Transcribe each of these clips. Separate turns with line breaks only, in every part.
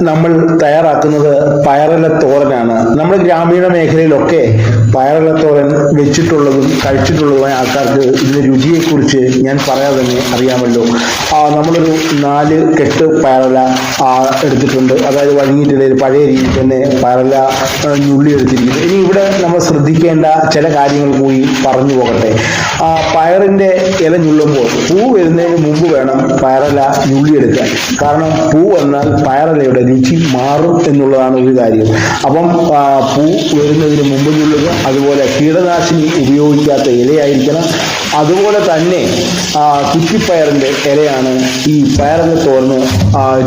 നമ്മൾ തയ്യാറാക്കുന്നത് പയറലത്തോരനാണ് നമ്മുടെ ഗ്രാമീണ മേഖലയിലൊക്കെ പയറലത്തോരൻ തോരൻ വെച്ചിട്ടുള്ളതും കഴിച്ചിട്ടുള്ളതുമായ ആൾക്കാർക്ക് ഇതിന്റെ രുചിയെക്കുറിച്ച് ഞാൻ പറയാതെ തന്നെ അറിയാമല്ലോ. നമ്മളൊരു നാല് കെട്ട് പയറല എടുത്തിട്ടുണ്ട്. അതായത് വഴങ്ങിയിട്ടില്ല പഴയ രീതിയിൽ തന്നെ പയറല ആ, ഞുള്ളി എടുത്തിരിക്കുന്നു. ഇനി ഇവിടെ നമ്മൾ ശ്രദ്ധിക്കേണ്ട ചില കാര്യങ്ങൾ കൂടി പറഞ്ഞു പോകട്ടെ. ആ, പയറിന്റെ ഇല ഞുള്ളുമ്പോൾ പൂ വരുന്നതിന് മുമ്പ് വേണം പയറല ഞുള്ളിയെടുക്കാൻ. കാരണം പൂ വന്നാൽ പയറിലയുടെ രുചി മാറും എന്നുള്ളതാണ് ഒരു കാര്യം. അപ്പം പൂ വരുന്നതിന് മുമ്പ് ചൊല്ലുക അതുപോലെ കീടനാശിനി ഉപയോഗിക്കാത്ത ഇലയായിരിക്കണം. അതുപോലെ തന്നെ കുറ്റിപ്പയറിന്റെ ഇലയാണ് ഈ പയറിന് തോർന്ന്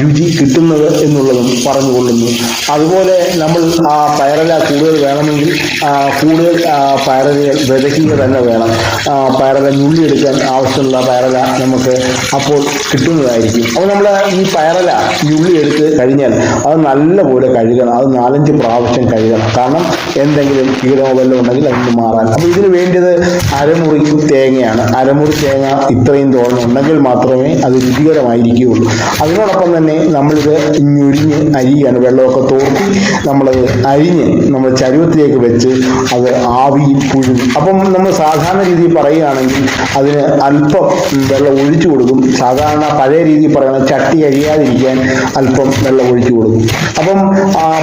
രുചി കിട്ടുന്നത് എന്നുള്ളതും പറഞ്ഞുകൊള്ളുന്നു. അതുപോലെ നമ്മൾ ആ പയറില കൂടുതൽ വേണമെങ്കിൽ കൂടുതൽ പയറിലകൾ വിതയ്ക്കുക തന്നെ വേണം. പയറില ഞുള്ളി എടുക്കാൻ ആവശ്യമുള്ള പയറില നമുക്ക് അപ്പോൾ കിട്ടുന്നതായിരിക്കും. അപ്പോൾ നമ്മൾ ഈ പയറില ഞുള്ളി കഴിഞ്ഞാൽ അത് നല്ലപോലെ കഴുകണം. അത് നാലഞ്ച് പ്രാവശ്യം കഴുകണം. കാരണം എന്തെങ്കിലും കീടമോ വല്ലതും ഉണ്ടെങ്കിൽ അതിന് മാറാൻ. അപ്പോൾ ഇതിന് വേണ്ടത് അരമുറി തേങ്ങയാണ്. അരമുറി തേങ്ങ ഇത്രയും തോരണം ഉണ്ടെങ്കിൽ മാത്രമേ അത് രുചികരമായിരിക്കുകയുള്ളൂ. അതിനോടൊപ്പം തന്നെ നമ്മളിത് ഞൊരിഞ്ഞ് അരിയാണ് വെള്ളമൊക്കെ തോർത്തി നമ്മളത് അരിഞ്ഞ് നമ്മൾ ചരുവത്തിലേക്ക് വെച്ച് അത് ആവി പുഴു അപ്പം നമ്മൾ സാധാരണ രീതിയിൽ പറയുകയാണെങ്കിൽ അതിന് അല്പം വെള്ളം ഒഴിച്ചു കൊടുക്കും. സാധാരണ പഴയ രീതിയിൽ പറയുന്നത് ചട്ടി അരിയാതിരിക്കാൻ അല്പം വെള്ളം ഒഴിച്ചു കൊടുക്കും. അപ്പം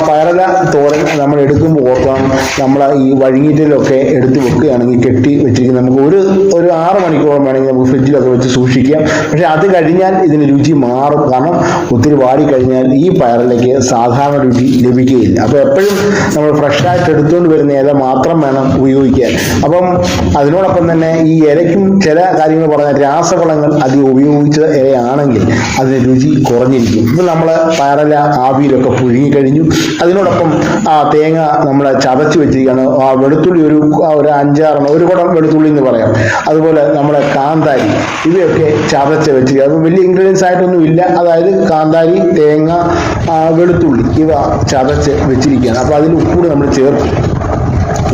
പയറല തോരൻ നമ്മൾ എടുക്കുമ്പോൾ ഓർക്കണം നമ്മൾ ഈ വഴുങ്ങീറ്റിലൊക്കെ എടുത്ത് വെക്കുകയാണെങ്കിൽ കെട്ടി വെച്ചിരിക്കുന്ന നമുക്ക് ഒരു ഒരു ആറ് മണിക്കൂറോളം വേണമെങ്കിൽ നമുക്ക് ഫ്രിഡ്ജിലൊക്കെ വെച്ച് സൂക്ഷിക്കാം. പക്ഷെ അത് കഴിഞ്ഞാൽ ഇതിന് രുചി മാറും. കാരണം ഒത്തിരി വാടി കഴിഞ്ഞാൽ ഈ പയറിലേക്ക് സാധാരണ രുചി ലഭിക്കുകയില്ല. അപ്പോൾ എപ്പോഴും നമ്മൾ ഫ്രഷായിട്ട് എടുത്തുകൊണ്ട് വരുന്ന ഇല മാത്രം വേണം ഉപയോഗിക്കാൻ. അപ്പം അതിനോടൊപ്പം തന്നെ ഈ ഇലയ്ക്കും ചില കാര്യങ്ങൾ പറഞ്ഞാൽ രാസവളങ്ങൾ അധികം ഉപയോഗിച്ച ഇലയാണെങ്കിൽ അതിന് രുചി കുറഞ്ഞിരിക്കും. ഇപ്പം നമ്മൾ പയറല ആവിയിലൊക്കെ പുഴുങ്ങി കഴിഞ്ഞു. അതിനോടൊപ്പം ആ തേങ്ങ നമ്മൾ ചതച്ച് വെച്ചിരിക്കുകയാണ്. ആ വെളുത്തുള്ളി ഒരു ഒരു അഞ്ചാറെണ്ണം ഒരു കുടം വെളുത്തുള്ളി എന്ന് പറയാം. അതുപോലെ നമ്മുടെ കാന്താരി ഇവയൊക്കെ ചതച്ച് വെച്ചിരിക്കുക അത് വലിയ ഇൻഗ്രീഡിയൻസ് ആയിട്ടൊന്നും ഇല്ല. അതായത് കാന്താരി തേങ്ങ വെളുത്തുള്ളി ഇവ ചതച്ച് വെച്ചിരിക്കുകയാണ്. അപ്പോൾ അതിൽ ഉപ്പൂടി നമ്മൾ ചേർക്കും.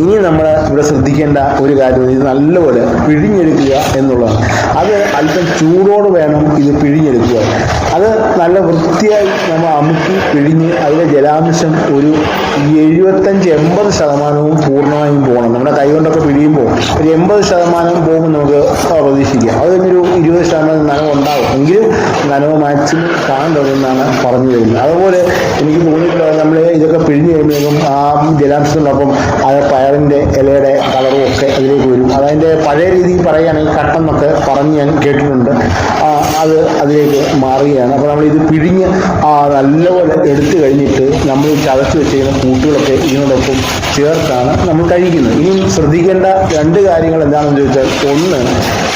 ഇനി നമ്മൾ ഇവിടെ ശ്രദ്ധിക്കേണ്ട ഒരു കാര്യം ഇത് നല്ലപോലെ പിഴിഞ്ഞെടുക്കുക എന്നുള്ളതാണ്. അത് അല്പം ചൂടോട് വേണം ഇത് പിഴിഞ്ഞെടുക്കുക. അത് നല്ല വൃത്തിയായി നമ്മൾ അമുക്കി പിഴിഞ്ഞ് അതിലെ ജലാംശം ഒരു എഴുപത്തഞ്ച് എൺപത് ശതമാനവും പൂർണമായും പോകണം. നമ്മുടെ കൈ കൊണ്ടൊക്കെ പിഴിയുമ്പോൾ ഒരു എൺപത് ശതമാനം പോകുമ്പോൾ നമുക്ക് പ്രതീക്ഷിക്കാം. അത് ഒരു ഇരുപത് ശതമാനം നനവ് ഉണ്ടാവും. എങ്കിലും നനവ് മാക്സിമം കാണുന്നതെന്നാണ് പറഞ്ഞു വരുന്നത്. അതുപോലെ എനിക്ക് തോന്നിയിട്ടുള്ളത് നമ്മൾ ഇതൊക്കെ പിഴിഞ്ഞ് കഴിയുമ്പോഴേക്കും ആ ജലാംശത്തിനൊപ്പം ആ പയറിന്റെ ഇലയുടെ കളറും ഒക്കെ അതിലേക്ക് വരും. അതതിന്റെ പഴയ രീതിയിൽ പറയുകയാണെങ്കിൽ കട്ടെന്നൊക്കെ പറഞ്ഞ് ഞാൻ കേട്ടിട്ടുണ്ട്. അത് അതിലേക്ക് മാറുകയാണ്. അപ്പോൾ നമ്മൾ ഇത് പിഴിഞ്ഞ് നല്ലപോലെ എടുത്തു കഴിഞ്ഞിട്ട് നമ്മൾ ചതച്ച് വെച്ചിരിക്കുന്ന കൂട്ടുകളൊക്കെ ഇതിനോടൊപ്പം ചേർത്താണ് നമ്മൾ കഴിക്കുന്നത്. ഇനി ശ്രദ്ധിക്കേണ്ട രണ്ട് കാര്യങ്ങൾ എന്താണെന്ന് ചോദിച്ചാൽ ഒന്ന്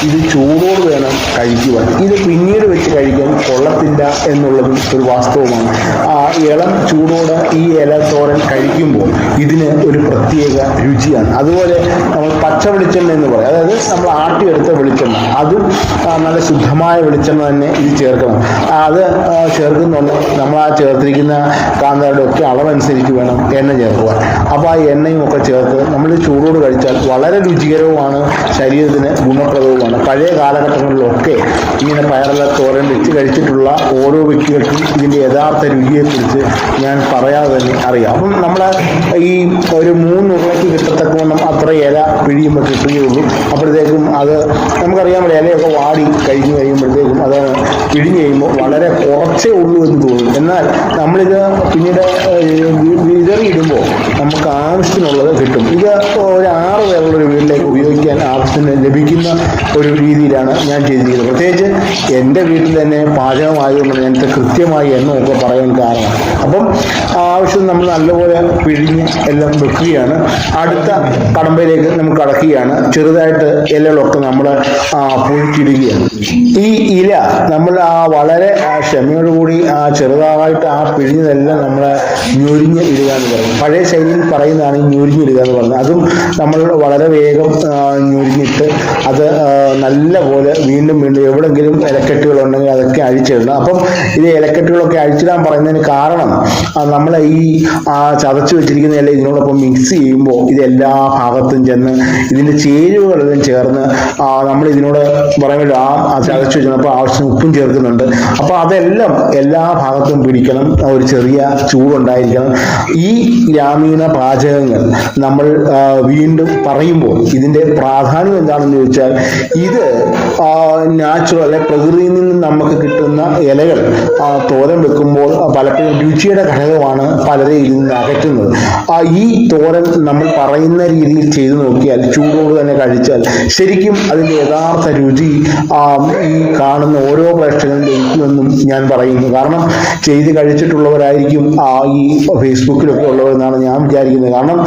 ഇത് ചൂടോട് വേണം കഴിക്കുവാൻ. ഇത് പിന്നീട് വെച്ച് കഴിക്കാൻ കൊള്ളത്തില്ല എന്നുള്ളതും ഒരു വാസ്തവമാണ്. ആ ഇളം ചൂടോടെ ഈ ഇല തോരൻ കഴിക്കുമ്പോൾ ഇതിന് ഒരു പ്രത്യേക രുചിയാണ്. അതുപോലെ നമ്മൾ പച്ച വെളിച്ചെണ്ണ എന്ന് പറയും. അതായത് നമ്മൾ ആട്ടിയെടുത്ത വെളിച്ചെണ്ണ. അതും നല്ല ശുദ്ധമായ വെളിച്ചെണ്ണ തന്നെ ഇത് ചേർക്കണം. അത് ചേർക്കുന്ന ചേർക്കുന്നുണ്ട് നമ്മൾ ആ ചേർത്തിരിക്കുന്ന കാന്താരുടെ ഒക്കെ അളവനുസരിച്ച് വേണം എണ്ണ ചേർക്കുക അപ്പോൾ ആ എണ്ണയും ഒക്കെ ചേർത്ത് നമ്മൾ ചൂടോട് കഴിച്ചാൽ വളരെ രുചികരവുമാണ് ശരീരത്തിന് ഗുണപ്രദവുമാണ്. പഴയ കാലഘട്ടങ്ങളിലൊക്കെ ഇങ്ങനെ പയറല തോരൻ വെച്ച് കഴിച്ചിട്ടുള്ള ഓരോ വ്യക്തികൾക്കും ഇതിന്റെ യഥാർത്ഥ രുചിയെക്കുറിച്ച് ഞാൻ പറയാതെ തന്നെ അറിയാം. അപ്പം നമ്മൾ ഈ ഒരു മൂന്ന് ഉരുളയ്ക്ക് കിട്ടത്തക്കവണ്ണം അത്ര ഇല പിഴിയുമ്പോൾ കിട്ടുകയുള്ളൂ. അപ്പോഴത്തേക്കും അത് നമുക്കറിയാമല്ലോ ഇലയൊക്കെ വാടി കഴിഞ്ഞ് കഴിയുമ്പോഴത്തേക്കും അത് പിഴിഞ്ഞ് കഴിയുമ്പോൾ വളരെ കുറച്ചേ ഉള്ളൂ എന്ന് തോന്നും എന്നാൽ നമ്മളിത് പിന്നീട് വിതറിയിടുമ്പോൾ നമുക്ക് ആവശ്യത്തിനുള്ളത് കിട്ടും. ഇത് ഒരു ആറ് പേരുള്ള ഒരു വീട്ടിലേക്ക് ഉപയോഗിക്കാൻ ആവശ്യത്തിന് ലഭിക്കുന്ന ഒരു രീതിയിലാണ് ഞാൻ ചെയ്തിരിക്കുന്നത്. പ്രത്യേകിച്ച് എന്റെ വീട്ടിൽ തന്നെ പാചകമായതുകൊണ്ട് ഞാൻ ഇത് കൃത്യമായി എണ്ണമൊക്കെ പറയാൻ കാരണം. അപ്പം ആവശ്യം നമ്മൾ നല്ലപോലെ പിഴിഞ്ഞ് എല്ലാം വെക്കുകയാണ്. അടുത്ത കടമ്പയിലേക്ക് നമുക്ക് കടക്കുകയാണ്. ചെറുതായിട്ട് ഇലകളൊക്കെ നമ്മൾ പൊഴിച്ചിടുകയാണ് ഈ ഇല നമ്മൾ ആ വളരെ ക്ഷമയോടുകൂടി ആ ചെറുതായിട്ട് ആ പിഴിഞ്ഞതെല്ലാം നമ്മൾ ഞൊരിഞ്ഞ് ഇടുക എന്ന് പറയും പഴയ ശൈലിയിൽ പറയുന്നതാണ് ഈ ഞൊരിഞ്ഞിടുക എന്ന് പറയുന്നത്. അതും നമ്മൾ വളരെ വേഗം ഞൊരിഞ്ഞിട്ട് അത് ആ, നല്ല പോലെ വീണ്ടും വീണ്ടും എവിടെങ്കിലും ഇലക്കെട്ടുകൾ ഉണ്ടെങ്കിൽ അതൊക്കെ അഴിച്ചിടണം. അപ്പം ഇത് ഇലക്കെട്ടുകളൊക്കെ അഴിച്ചിടാൻ പറയുന്നതിന് കാരണം നമ്മൾ ഈ ചതച്ച് വെച്ചിരിക്കുന്ന ഇല ഇതിനോടൊപ്പം മിക്സ് ചെയ്യുമ്പോൾ ഇത് എല്ലാ ഭാഗത്തും ചെന്ന് ഇതിന്റെ ചേരുവകളെല്ലാം ചേർന്ന് നമ്മൾ ഇതിനോട് പറയുമല്ലോ ആ ചതച്ചു വെച്ചപ്പോൾ ആവശ്യത്തിന് ഉപ്പും ചേർക്കുന്നുണ്ട്. അപ്പോൾ അതെല്ലാം എല്ലാ ഭാഗത്തും പിടിക്കണം. ഒരു ചെറിയ ചൂടുണ്ടായിരിക്കണം. ഈ ഗ്രാമീണ പാചകങ്ങൾ നമ്മൾ വീണ്ടും പറയുമ്പോൾ ഇതിന്റെ പ്രാധാന്യം എന്താണെന്ന് ചോദിച്ചാൽ ഇത് നാച്ചുറൽ അല്ലെ പ്രകൃതിയിൽ നിന്ന് നമുക്ക് കിട്ടുന്ന ഇലകൾ തോരൻ വെക്കുമ്പോൾ പലപ്പോഴും രുചിയുടെ ഘടകമാണ് പലരെ ഇതിൽ നിന്ന് അകറ്റുന്നത്. ആ ഈ തോരൻ നമ്മൾ പറയുന്ന രീതിയിൽ ചെയ്തു നോക്കിയാൽ ചൂടോട് തന്നെ കഴിച്ചാൽ ശരിക്കും അതിന്റെ യഥാർത്ഥ രുചി ഈ കാണുന്ന ഓരോ പ്രേക്ഷകനും ലഭിക്കുമെന്നും ഞാൻ പറയുന്നു. കാരണം ചെയ്ത് കഴിച്ചിട്ടുള്ളവരായിരിക്കും ആ ഈ ഫേസ്ബുക്കിലൊക്കെ ഉള്ളവരെന്നാണ് ഞാൻ വിചാരിക്കുന്നത്. കാരണം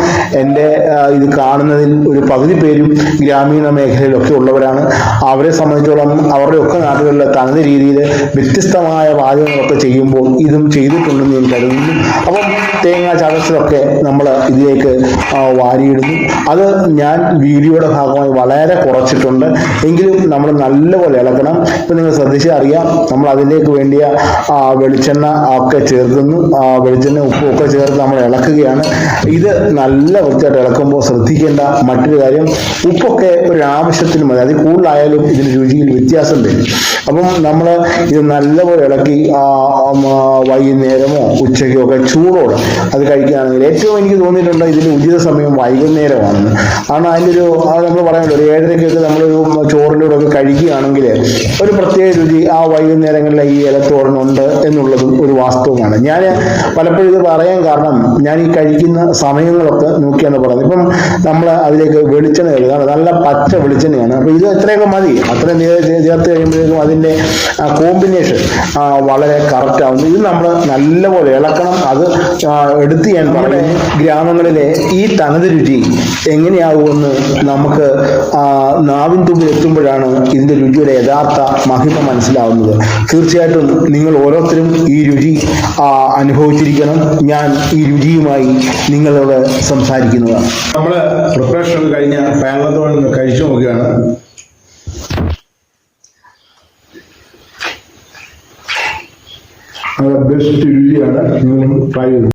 എന്റെ ഇത് കാണുന്നതിൽ ഒരു പകുതി പേരും ഗ്രാമീണ മേഖലയിലൊക്കെ ഉള്ളവരാണ്. അവരെ സംബന്ധിച്ചോളം അവരുടെ ഒക്കെ നാടുകളിലെ തനത് രീതിയിൽ വ്യത്യസ്തമായ പാചകങ്ങളൊക്കെ ചെയ്യുമ്പോൾ ഇതും ചെയ്തിട്ടുണ്ടെന്ന് ഞാൻ കരുതുന്നു. അപ്പം തേങ്ങ ചതച്ചതൊക്കെ നമ്മൾ ഇതിലേക്ക് വാരിയിടുന്നു. അത് ഞാൻ വീഡിയോയുടെ ഭാഗമായി വളരെ കുറച്ചിട്ടുണ്ട്. എങ്കിലും നമ്മൾ നല്ലപോലെ ഇളക്കണം. ഇപ്പം നിങ്ങൾ ശ്രദ്ധിച്ചാൽ അറിയാം നമ്മൾ അതിലേക്ക് വേണ്ടിയ വെളിച്ചെണ്ണ ഒക്കെ ചേർക്കുന്നു. വെളിച്ചെണ്ണ ഉപ്പും ഒക്കെ ചേർത്ത് നമ്മൾ ഇളക്കുകയാണ്. ഇത് നല്ല വൃത്തിയായിട്ട് ഇളക്കുമ്പോൾ ശ്രദ്ധിക്കേണ്ട മറ്റൊരു കാര്യം ഉപ്പൊക്കെ ഒരു ആവശ്യത്തിന് മതി. അതിൽ കൂടുതലായാലും ഇതിന് രുചിയിൽ വ്യത്യാസം വരും അപ്പം നമ്മൾ ഇത് നല്ലപോലെ ഇളക്കി വൈകുന്നേരമോ ഉച്ചയ്ക്കോ ഒക്കെ ചൂടോടെ അത് കഴിക്കുകയാണെങ്കിൽ ഏറ്റവും എനിക്ക് തോന്നിയിട്ടുണ്ട് ഇതിന്റെ ഉചിത സമയം വൈകുന്നേരമാണെന്ന് കാരണം അതിന്റെ ഒരു നമ്മൾ പറയാമല്ലോ ഒരു ഏഴരയ്ക്കൊക്കെ നമ്മളൊരു ചോറിന്റെ കൂടെ ഒക്കെ കഴിക്കുകയാണെങ്കിൽ ഒരു പ്രത്യേക രുചി ആ വൈകുന്നേരങ്ങളിലെ ഈ ഇലത്തോറിനുണ്ട് എന്നുള്ളതും ഒരു വാസ്തവമാണ്. ഞാൻ പലപ്പോഴും ഇത് പറയാൻ കാരണം ഞാൻ ഈ കഴിക്കുന്ന സമയങ്ങളൊക്കെ നോക്കിയാണ് പറയുന്നത്. ഇപ്പം നമ്മൾ അതിലേക്ക് വെളിച്ചെണ്ണ കരുതാണ് നല്ല പച്ച വെളിച്ചെണ്ണയാണ്. അപ്പോൾ ഇത് എത്രയൊക്കെ മതി. അത്രയും ചേർത്ത് കഴിയുമ്പോഴേക്കും അതിന്റെ കോമ്പിനേഷൻ വളരെ കറക്റ്റ് ആവുന്നു. ഇത് നമ്മൾ നല്ലപോലെ ഇളക്കണം. അത് എടുത്ത് ഞാൻ പറയുന്നു. ഗ്രാമങ്ങളിലെ ഈ തനത് രുചി എങ്ങനെയാകുമെന്ന് നമുക്ക് നാവിൻ തുമ്പിൽ എത്തുമ്പോഴാണ് ഇതിന്റെ രുചിയുടെ യഥാർത്ഥ മഹിമ മനസ്സിലാവുന്നത്. തീർച്ചയായിട്ടും നിങ്ങൾ ഓരോരുത്തരും ഈ രുചി അനുഭവിച്ചിരിക്കണം. ഞാൻ ഈ രുചിയുമായി നിങ്ങളോട് സംസാരിക്കുന്നതാണ്. നമ്മൾ പ്രിപ്പറേഷൻ കഴിഞ്ഞ പാങ്ങത്തോടെ കഴിച്ചു നോക്കുകയാണ്. ബെസ്റ്റ് രുചിയാണ് നിങ്ങൾ ട്രൈ ചെയ്തത്